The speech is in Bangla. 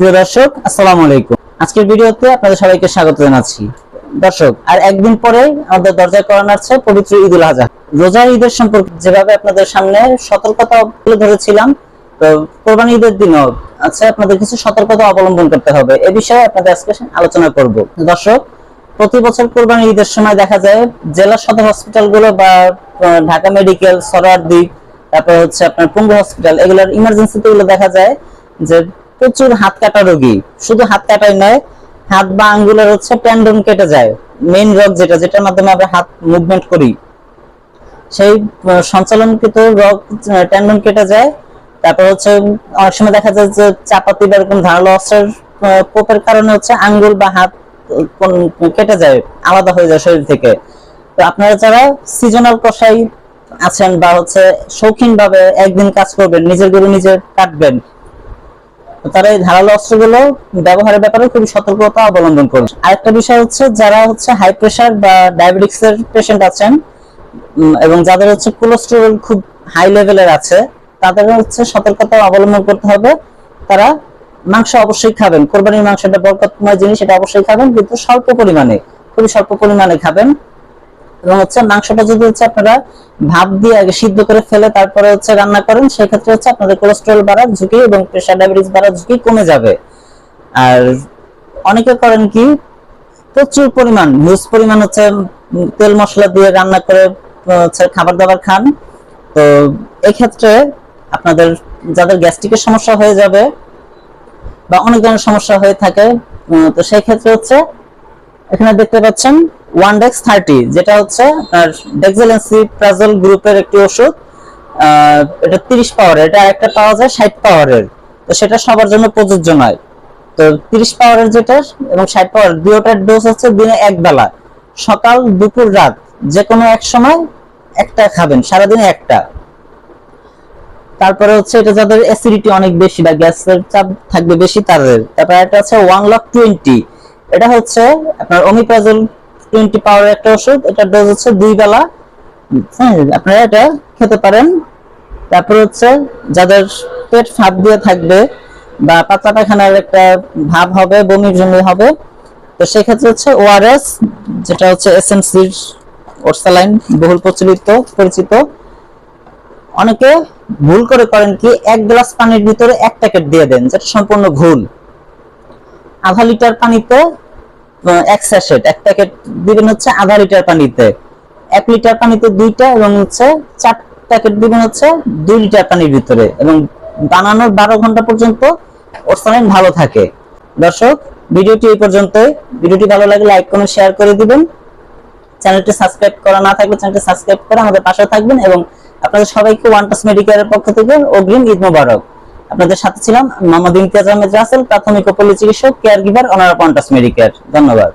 প্রিয় দর্শক, আসসালামু আলাইকুম। আজকের ভিডিওতে আপনাদের সবাইকে স্বাগত জানাচ্ছি। দর্শক, আর একদিন পরে আমাদের দরজায় করান আছে পবিত্র ঈদুল আজহা। রোজা ঈদের সম্পর্কে যেভাবে আপনাদের সামনে সতর্কতা তুলে ধরেছিলাম, তো কোরবানি ঈদের দিনও আছে, আপনাদের কিছু সতর্কতা অবলম্বন করতে হবে। এ বিষয়ে আপনাদের আজকে আলোচনা করব। দর্শক, প্রতি বছর কোরবানি ঈদের সময় দেখা যায় জেলা সদর হসপিটালগুলো বা ঢাকা মেডিকেল সরার সরারদ্বীপ তারপর হচ্ছে আপনার পঙ্গু হসপিটাল, এগুলোর ইমার্জেন্সিতে গুলো দেখা যায় যে প্রচুর হাত কাটা রোগী। শুধু হাত কাটাই নয়, হাত বা আঙ্গুলের হচ্ছে ট্যান্ডন কেটে যায়। মেইন রোগ যেটা, যেটার মাধ্যমে আমরা হাত মুভমেন্ট করি। সেই সঞ্চালনকৃত রোগ ট্যান্ডন কেটে যায়। তারপর হচ্ছে, অনেক সময় দেখা যায় যে চাপাতি বা এরকম ধারালো অস্ত্রের কোপের কারণে হচ্ছে আঙ্গুল বা হাত কেটে যায়, আলাদা হয়ে যায় শরীর থেকে। তো আপনারা যারা সিজনাল কষাই আছেন বা হচ্ছে শৌখিন ভাবে একদিন কাজ করবেন, নিজের গরু নিজে কাটবেন তারা এই ধারালো অস্ত্রগুলো ব্যবহারের ব্যাপারে খুবই সতর্কতা অবলম্বন করুন আরেকটা বিষয় হচ্ছে, যারা হচ্ছে হাই প্রেশার বা ডায়াবেটিক্স এর পেশেন্ট আছেন এবং যাদের হচ্ছে কোলেস্টেরল খুব হাই লেভেলের আছে, তাদের হচ্ছে সতর্কতা অবলম্বন করতে হবে। তারা মাংস অবশ্যই খাবেন। কোরবানির মাংসটা বরকতময় জিনিস এটা অবশ্যই খাবেন, কিন্তু স্বল্প পরিমাণে, খুবই স্বল্প পরিমাণে খাবেন। এবং হচ্ছে মাংসটা যদি হচ্ছে আপনারা ভাপ দিয়ে আগে সিদ্ধ করে ফেলে তারপরে হচ্ছে রান্না করেন, সেক্ষেত্রে হচ্ছে আপনাদের কোলেস্ট্রল বাড়ার ঝুঁকি এবং প্রেশার ডায়াবেটিস বাড়ার ঝুঁকি কমে যাবে। আর অনেকে করেন কি, প্রচুর পরিমাণ হিউজ পরিমাণ হচ্ছে তেল মশলা দিয়ে রান্না করে হচ্ছে খাবার দাবার খান। তো এক্ষেত্রে আপনাদের যাদের গ্যাস্ট্রিকের সমস্যা হয়ে যাবে বা অনেক ধরনের সমস্যা হয়ে থাকে তো সেই ক্ষেত্রে হচ্ছে এখানে দেখতে পাচ্ছেন ওয়ান ডেক্স থার্টি, যেটা হচ্ছে আপনার ডেক্সেলেন্সি প্রাজল গ্রুপের একটি ওষুধ এটা তিরিশ পাওয়ারের এটা একটা পাওয়া যায় ষাট পাওয়ারের তো সেটা সবার জন্য প্রযোজ্য নয়। তো তিরিশ পাওয়ারের যেটা এবং ষাট পাওয়ার দুটোটার ডোজ হচ্ছে দিনে এক বেলা। সকাল, দুপুর, রাত যে কোনো এক সময় একটা খাবেন, সারাদিনে একটা। তারপরে হচ্ছে এটা যাদের অ্যাসিডিটি অনেক বেশি বা গ্যাসের চাপ থাকবে বেশি, তাদের। তারপরে এটা আছে ওয়ান লক টোয়েন্টি, এটা হচ্ছে আপনার ওমিপ্রাজল টোয়েন্টি পাওয়ার একটা ওষুধ, এটার ডোজ হচ্ছে দুই বেলা। হ্যাঁ আপনারা এটা খেতে পারেন। তারপর হচ্ছে যাদের পেট ফাঁপ দিয়ে থাকবে বা পাতলা পায়খানার একটা ভাব হবে বমির জন্য হবে, তো সেক্ষেত্রে হচ্ছে ওআরএস যেটা হচ্ছে এসএমসির ওরসালাইন বহুল প্রচলিত, পরিচিত। অনেকে ভুল করে করেন কি, এক গ্লাস পানির ভিতরে এক প্যাকেট দিয়ে দেন, যেটা সম্পূর্ণ ভুল। আধা লিটার পানিতে এক স্যাশেট এক প্যাকেট দিবেন হচ্ছে আধা লিটার পানিতে। এক লিটার পানিতে দুইটা এবং হচ্ছে চার প্যাকেট দিবেন হচ্ছে দুই লিটার পানির ভিতরে এবং বানানোর বারো ঘণ্টা পর্যন্ত ভালো থাকে। দর্শক, ভিডিওটি এই পর্যন্তই। ভিডিওটি ভালো লাগলে লাইক কমেন্ট শেয়ার করে দিবেন। চ্যানেলটি সাবস্ক্রাইব করা না থাকলে চ্যানেলটি সাবস্ক্রাইব করে আমাদের পাশে থাকবেন এবং আপনাদের সবাইকে ওয়ান টাস মেডিকেলের পক্ষ থেকে অগ্রিম ঈদ মোবারক। আপনাদের সাথে ছিলাম মোহাম্মদ ইমতিয়াজ আহমেদ রাসেল, প্রাথমিক ও পল্লী চিকিৎসক কেয়ার গিভার অনারা পন্টাস মেডিকেয়ার ধন্যবাদ।